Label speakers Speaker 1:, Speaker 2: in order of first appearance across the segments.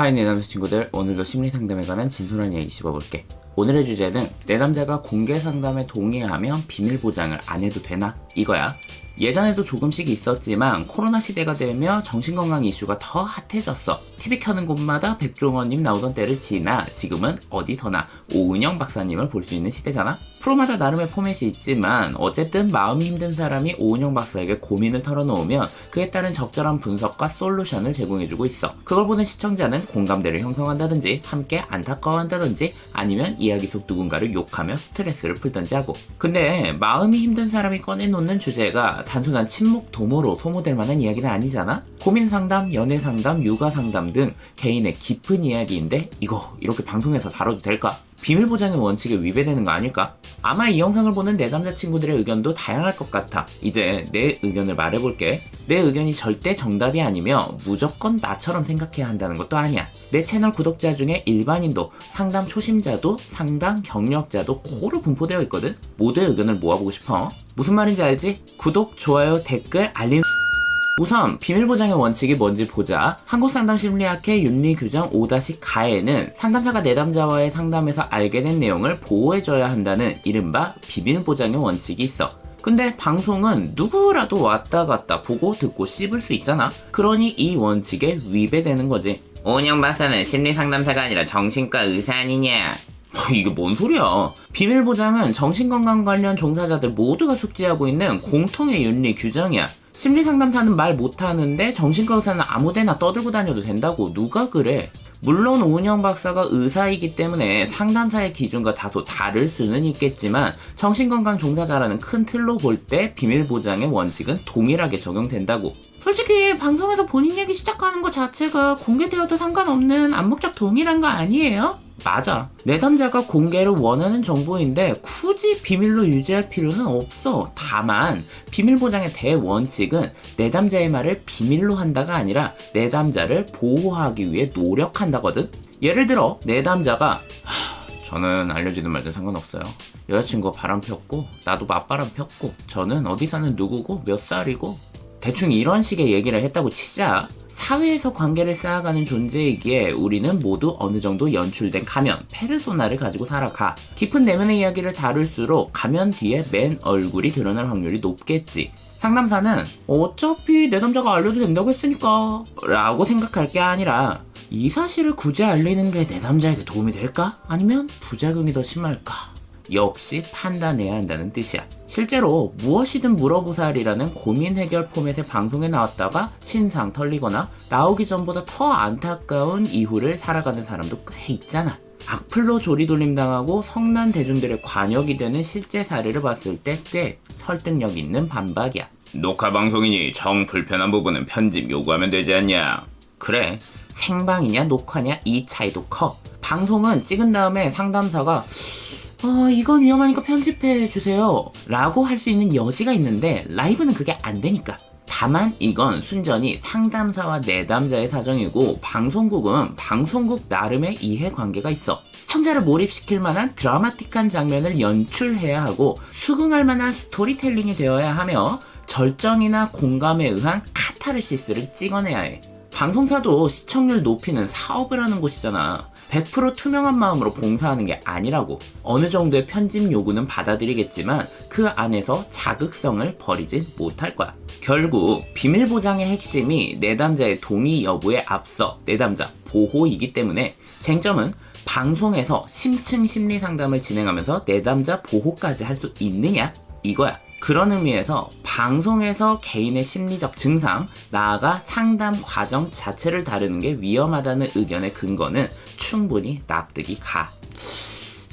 Speaker 1: 하이 내 남자 친구들 오늘도 심리 상담에 관한 진솔한 이야기 씹어볼게. 오늘의 주제는 내 남자가 공개 상담에 동의하면 비밀 보장을 안 해도 되나? 이거야. 예전에도 조금씩 있었지만 코로나 시대가 되며 정신건강 이슈가 더 핫해졌어. TV 켜는 곳마다 백종원님 나오던 때를 지나 지금은 어디서나 오은영 박사님을 볼 수 있는 시대잖아 프로마다 나름의 포맷이 있지만 어쨌든 마음이 힘든 사람이 오은영 박사에게 고민을 털어놓으면 그에 따른 적절한 분석과 솔루션을 제공해주고 있어. 그걸 보는 시청자는 공감대를 형성한다든지 함께 안타까워한다든지 아니면 이야기 속 누군가를 욕하며 스트레스를 풀던지 하고. 근데 마음이 힘든 사람이 꺼내놓는 주제가 단순한 침묵 도모로 소모될 만한 이야기는 아니잖아? 고민 상담, 연애 상담, 육아 상담 등 개인의 깊은 이야기인데 이거 이렇게 방송에서 다뤄도 될까? 비밀 보장의 원칙에 위배되는 거 아닐까? 아마 이 영상을 보는 내 남자친구들의 의견도 다양할 것 같아. 이제 내 의견을 말해볼게. 내 의견이 절대 정답이 아니며 무조건 나처럼 생각해야 한다는 것도 아니야. 내 채널 구독자 중에 일반인도 상담 초심자도 상담 경력자도 고루 분포되어 있거든? 모두의 의견을 모아보고 싶어. 무슨 말인지 알지? 구독, 좋아요, 댓글, 알림 우선 비밀 보장의 원칙이 뭔지 보자. 한국상담심리학회 윤리규정 5-가에는 상담사가 내담자와의 상담에서 알게 된 내용을 보호해줘야 한다는 이른바 비밀 보장의 원칙이 있어. 근데 방송은 누구라도 왔다 갔다 보고 듣고 씹을 수 있잖아. 그러니 이 원칙에 위배되는 거지. 오은영 박사는 심리상담사가 아니라 정신과 의사 아니냐? 뭐 이게 뭔 소리야? 비밀 보장은 정신건강 관련 종사자들 모두가 숙지하고 있는 공통의 윤리 규정이야. 심리 상담사는 말 못하는데 정신과 의사는 아무데나 떠들고 다녀도 된다고 누가 그래? 물론 오은영 박사가 의사이기 때문에 상담사의 기준과 다소 다를 수는 있겠지만 정신건강 종사자라는 큰 틀로 볼 때 비밀 보장의 원칙은 동일하게 적용된다고. 솔직히 방송에서 본인 얘기 시작하는 것 자체가 공개되어도 상관없는 암묵적 동의란 거 아니에요? 맞아. 내담자가 공개를 원하는 정보인데 굳이 비밀로 유지할 필요는 없어. 다만 비밀 보장의 대원칙은 내담자의 말을 비밀로 한다가 아니라 내담자를 보호하기 위해 노력한다거든. 예를 들어 내담자가 저는 알려지든 말든 상관없어요. 여자친구가 바람 폈고 나도 맞바람 폈고 저는 어디 사는 누구고 몇 살이고 대충 이런 식의 얘기를 했다고 치자 사회에서 관계를 쌓아가는 존재이기에 우리는 모두 어느 정도 연출된 가면, 페르소나를 가지고 살아가. 깊은 내면의 이야기를 다룰수록 가면 뒤에 맨 얼굴이 드러날 확률이 높겠지. 상담사는 어차피 내 남자가 알려도 된다고 했으니까 라고 생각할 게 아니라 이 사실을 굳이 알리는 게 내 남자에게 도움이 될까? 아니면 부작용이 더 심할까? 역시 판단해야 한다는 뜻이야. 실제로 무엇이든 물어보살이라는 고민 해결 포맷의 방송에 나왔다가 신상 털리거나 나오기 전보다 더 안타까운 이후를 살아가는 사람도 꽤 있잖아. 악플로 조리돌림 당하고 성난 대중들의 관역이 되는 실제 사례를 봤을 때 꽤 설득력 있는 반박이야. 녹화 방송이니 정 불편한 부분은 편집 요구하면 되지 않냐? 그래. 생방이냐 녹화냐 이 차이도 커. 방송은 찍은 다음에 상담사가 어, 이건 위험하니까 편집해 주세요. 라고 할 수 있는 여지가 있는데, 라이브는 그게 안 되니까. 다만 이건 순전히 상담사와 내담자의 사정이고, 방송국은 방송국 나름의 이해관계가 있어. 시청자를 몰입시킬 만한 드라마틱한 장면을 연출해야 하고, 수긍할 만한 스토리텔링이 되어야 하며, 절정이나 공감에 의한 카타르시스를 찍어내야 해. 방송사도 시청률 높이는 사업을 하는 곳이잖아. 100% 투명한 마음으로 봉사하는 게 아니라고. 어느 정도의 편집 요구는 받아들이겠지만 그 안에서 자극성을 버리진 못할 거야. 결국 비밀 보장의 핵심이 내담자의 동의 여부에 앞서 내담자 보호이기 때문에 쟁점은 방송에서 심층 심리 상담을 진행하면서 내담자 보호까지 할 수 있느냐 이거야. 그런 의미에서 방송에서 개인의 심리적 증상, 나아가 상담 과정 자체를 다루는 게 위험하다는 의견의 근거는 충분히 납득이 가.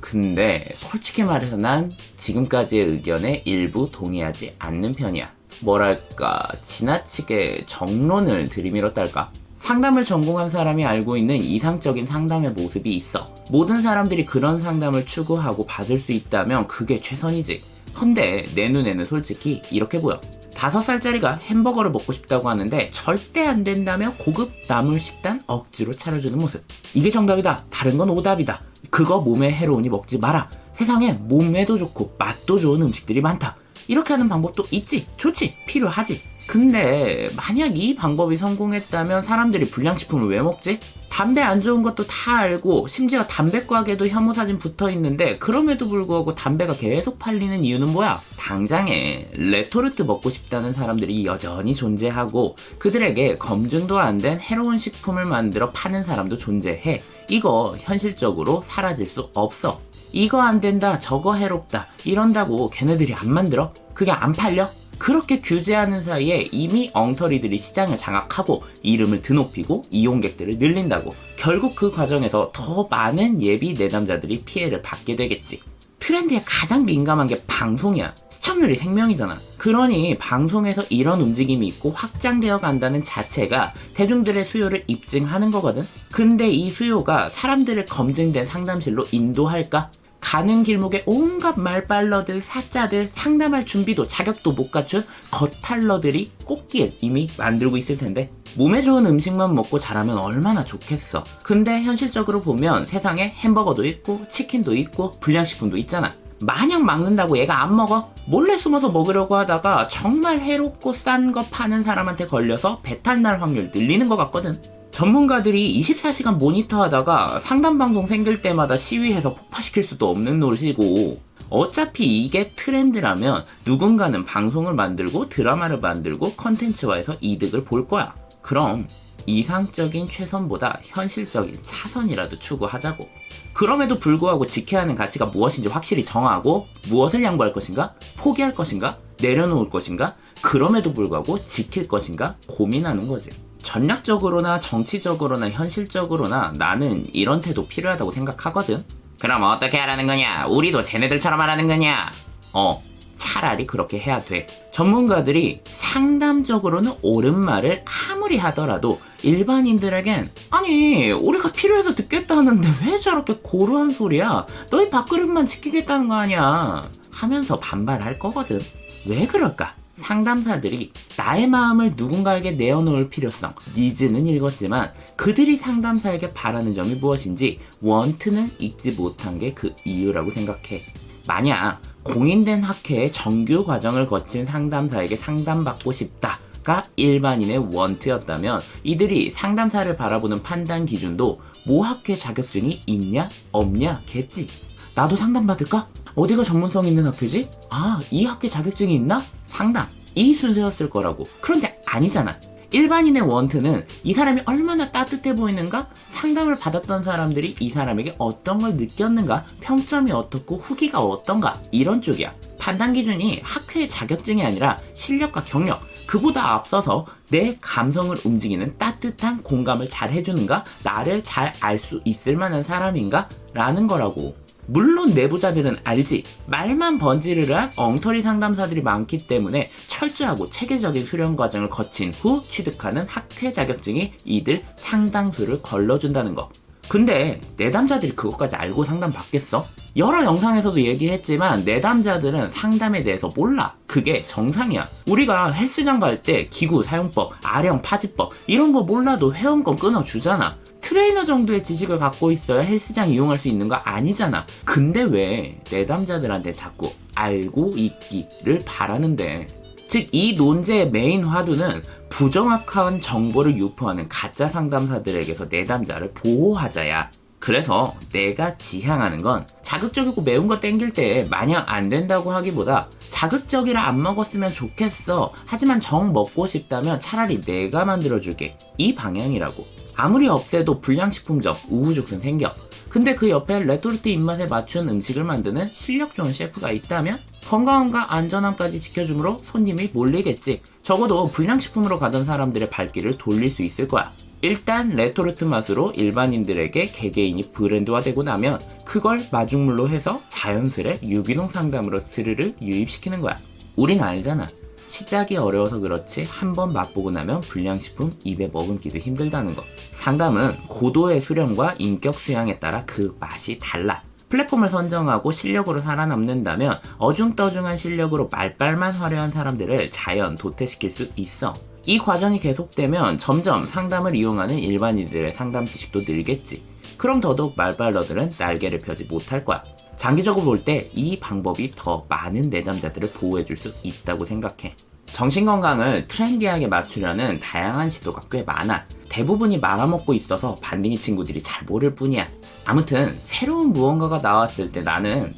Speaker 1: 근데 솔직히 말해서 난 지금까지의 의견에 일부 동의하지 않는 편이야. 뭐랄까, 지나치게 정론을 들이밀었달까? 상담을 전공한 사람이 알고 있는 이상적인 상담의 모습이 있어. 모든 사람들이 그런 상담을 추구하고 받을 수 있다면 그게 최선이지. 헌데 내 눈에는 솔직히 이렇게 보여. 다섯 살짜리가 햄버거를 먹고 싶다고 하는데 절대 안 된다며 고급 나물 식단 억지로 차려주는 모습. 이게 정답이다. 다른 건 오답이다. 그거 몸에 해로우니 먹지 마라. 세상에 몸에도 좋고 맛도 좋은 음식들이 많다. 이렇게 하는 방법도 있지. 좋지. 필요하지. 근데 만약 이 방법이 성공했다면 사람들이 불량식품을 왜 먹지? 담배 안 좋은 것도 다 알고 심지어 담배과에도 혐오 사진 붙어 있는데 그럼에도 불구하고 담배가 계속 팔리는 이유는 뭐야? 당장에 레토르트 먹고 싶다는 사람들이 여전히 존재하고 그들에게 검증도 안 된 해로운 식품을 만들어 파는 사람도 존재해. 이거 현실적으로 사라질 수 없어. 이거 안 된다, 저거 해롭다, 이런다고 걔네들이 안 만들어? 그게 안 팔려? 그렇게 규제하는 사이에 이미 엉터리들이 시장을 장악하고 이름을 드높이고 이용객들을 늘린다고. 결국 그 과정에서 더 많은 예비 내담자들이 피해를 받게 되겠지. 트렌드에 가장 민감한 게 방송이야. 시청률이 생명이잖아. 그러니 방송에서 이런 움직임이 있고 확장되어 간다는 자체가 대중들의 수요를 입증하는 거거든. 근데 이 수요가 사람들을 검증된 상담실로 인도할까? 가는 길목에 온갖 말빨러들, 사자들, 상담할 준비도 자격도 못 갖춘 겉탈러들이 꽃길 이미 만들고 있을 텐데 몸에 좋은 음식만 먹고 자라면 얼마나 좋겠어. 근데 현실적으로 보면 세상에 햄버거도 있고 치킨도 있고 불량식품도 있잖아. 마냥 막는다고 얘가 안 먹어? 몰래 숨어서 먹으려고 하다가 정말 해롭고 싼 거 파는 사람한테 걸려서 배탈 날 확률 늘리는 것 같거든. 전문가들이 24시간 모니터 하다가 상담 방송 생길 때마다 시위해서 폭파시킬 수도 없는 노릇이고 어차피 이게 트렌드라면 누군가는 방송을 만들고 드라마를 만들고 컨텐츠화해서 이득을 볼 거야. 그럼 이상적인 최선보다 현실적인 차선이라도 추구하자고. 그럼에도 불구하고 지켜야 하는 가치가 무엇인지 확실히 정하고 무엇을 양보할 것인가? 포기할 것인가? 내려놓을 것인가? 그럼에도 불구하고 지킬 것인가? 고민하는 거지. 전략적으로나 정치적으로나 현실적으로나 나는 이런 태도 필요하다고 생각하거든. 그럼 어떻게 하라는 거냐? 우리도 쟤네들처럼 하라는 거냐? 어, 차라리 그렇게 해야 돼. 전문가들이 상담적으로는 옳은 말을 아무리 하더라도 일반인들에겐 아니 우리가 필요해서 듣겠다 하는데 왜 저렇게 고루한 소리야? 너희 밥그릇만 지키겠다는 거 아니야? 하면서 반발할 거거든. 왜 그럴까? 상담사들이 나의 마음을 누군가에게 내어놓을 필요성, 니즈는 읽었지만 그들이 상담사에게 바라는 점이 무엇인지 원트는 읽지 못한 게 그 이유라고 생각해. 만약 공인된 학회의 정규 과정을 거친 상담사에게 상담받고 싶다 가 일반인의 원트였다면 이들이 상담사를 바라보는 판단 기준도 모학회 자격증이 있냐 없냐 겠지. 나도 상담받을까? 어디가 전문성 있는 학교지? 아, 이 학교 자격증이 있나? 상담. 이 순서였을 거라고. 그런데 아니잖아. 일반인의 원트는 이 사람이 얼마나 따뜻해 보이는가? 상담을 받았던 사람들이 이 사람에게 어떤 걸 느꼈는가? 평점이 어떻고 후기가 어떤가? 이런 쪽이야. 판단 기준이 학회의 자격증이 아니라 실력과 경력, 그보다 앞서서 내 감성을 움직이는 따뜻한 공감을 잘 해주는가? 나를 잘 알 수 있을 만한 사람인가? 라는 거라고. 물론 내부자들은 알지. 말만 번지르르한 엉터리 상담사들이 많기 때문에 철저하고 체계적인 수련 과정을 거친 후 취득하는 학회 자격증이 이들 상당수를 걸러준다는 거. 근데 내담자들이 그것까지 알고 상담 받겠어? 여러 영상에서도 얘기했지만 내담자들은 상담에 대해서 몰라. 그게 정상이야. 우리가 헬스장 갈 때 기구 사용법, 아령 파지법 이런 거 몰라도 회원권 끊어주잖아. 트레이너 정도의 지식을 갖고 있어야 헬스장 이용할 수 있는 거 아니잖아. 근데 왜 내담자들한테 자꾸 알고 있기를 바라는데. 즉, 이 논제의 메인 화두는 부정확한 정보를 유포하는 가짜 상담사들에게서 내담자를 보호하자야. 그래서 내가 지향하는 건 자극적이고 매운 거 땡길 때 마냥 안 된다고 하기보다 자극적이라 안 먹었으면 좋겠어. 하지만 정 먹고 싶다면 차라리 내가 만들어줄게. 이 방향이라고. 아무리 없애도 불량식품점, 우후죽순 생겨. 근데 그 옆에 레토르트 입맛에 맞춘 음식을 만드는 실력 좋은 셰프가 있다면 건강함과 안전함까지 지켜주므로 손님이 몰리겠지. 적어도 불량식품으로 가던 사람들의 발길을 돌릴 수 있을 거야. 일단 레토르트 맛으로 일반인들에게 개개인이 브랜드화되고 나면 그걸 마중물로 해서 자연스레 유기농 상담으로 스르르 유입시키는 거야. 우린 알잖아. 시작이 어려워서 그렇지 한 번 맛보고 나면 불량식품 입에 머금기도 힘들다는 거. 상담은 고도의 수련과 인격 수양에 따라 그 맛이 달라. 플랫폼을 선정하고 실력으로 살아남는다면 어중떠중한 실력으로 말빨만 화려한 사람들을 자연 도태시킬 수 있어. 이 과정이 계속되면 점점 상담을 이용하는 일반인들의 상담 지식도 늘겠지. 그럼 더더욱 말빨러들은 날개를 펴지 못할 거야. 장기적으로 볼 때 이 방법이 더 많은 내담자들을 보호해줄 수 있다고 생각해. 정신건강을 트렌디하게 맞추려는 다양한 시도가 꽤 많아. 대부분이 말아먹고 있어서 반딩이 친구들이 잘 모를 뿐이야. 아무튼 새로운 무언가가 나왔을 때 나는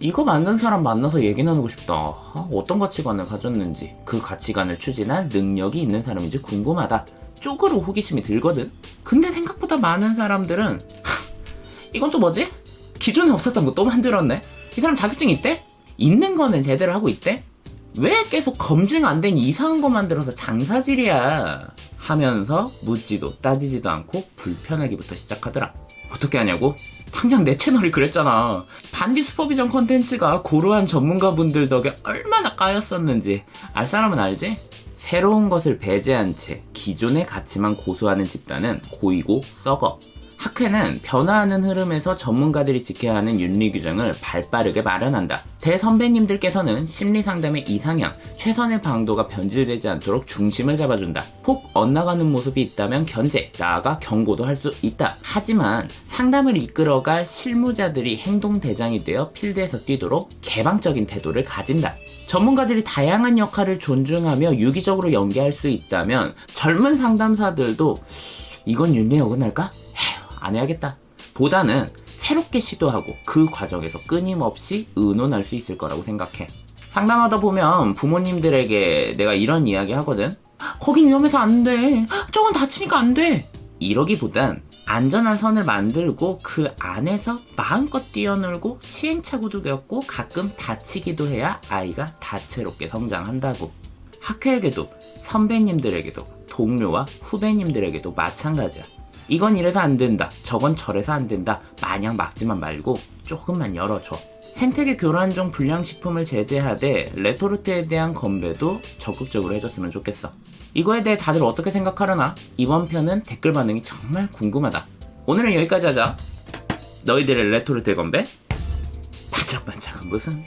Speaker 1: 이거 만든 사람 만나서 얘기 나누고 싶다. 아, 어떤 가치관을 가졌는지, 그 가치관을 추진한 능력이 있는 사람인지 궁금하다. 쪽으로 호기심이 들거든. 근데 생각보다 많은 사람들은 하, 이건 또 뭐지? 기존에 없었던 거 또 만들었네. 이 사람 자격증 있대? 있는 거는 제대로 하고 있대? 왜 계속 검증 안 된 이상한 거 만들어서 장사질이야? 하면서 묻지도 따지지도 않고 불편하기부터 시작하더라. 어떻게 하냐고? 당장 내 채널이 그랬잖아. 반디 슈퍼비전 컨텐츠가 고루한 전문가분들 덕에 얼마나 까였었는지 알 사람은 알지? 새로운 것을 배제한 채 기존의 가치만 고수하는 집단은 고이고 썩어. 학회는 변화하는 흐름에서 전문가들이 지켜야 하는 윤리 규정을 발빠르게 마련한다. 대선배님들께서는 심리 상담의 이상향, 최선의 방도가 변질되지 않도록 중심을 잡아준다. 혹 엇나가는 모습이 있다면 견제, 나아가 경고도 할 수 있다. 하지만 상담을 이끌어갈 실무자들이 행동 대장이 되어 필드에서 뛰도록 개방적인 태도를 가진다. 전문가들이 다양한 역할을 존중하며 유기적으로 연계할 수 있다면 젊은 상담사들도 이건 윤리에 어긋날까? 안 해야겠다. 보다는 새롭게 시도하고 그 과정에서 끊임없이 의논할 수 있을 거라고 생각해. 상담하다 보면 부모님들에게 내가 이런 이야기 하거든. 거긴 위험해서 안 돼. 저건 다치니까 안 돼. 이러기보단 안전한 선을 만들고 그 안에서 마음껏 뛰어놀고 시행착오도 겪고 가끔 다치기도 해야 아이가 다채롭게 성장한다고. 학회에게도 선배님들에게도 동료와 후배님들에게도 마찬가지야. 이건 이래서 안 된다. 저건 저래서 안 된다. 마냥 막지만 말고 조금만 열어줘. 생태계 교란종 불량식품을 제재하되 레토르트에 대한 건배도 적극적으로 해줬으면 좋겠어. 이거에 대해 다들 어떻게 생각하려나? 이번 편은 댓글 반응이 정말 궁금하다. 오늘은 여기까지 하자. 너희들의 레토르트 건배? 반짝반짝한 무슨?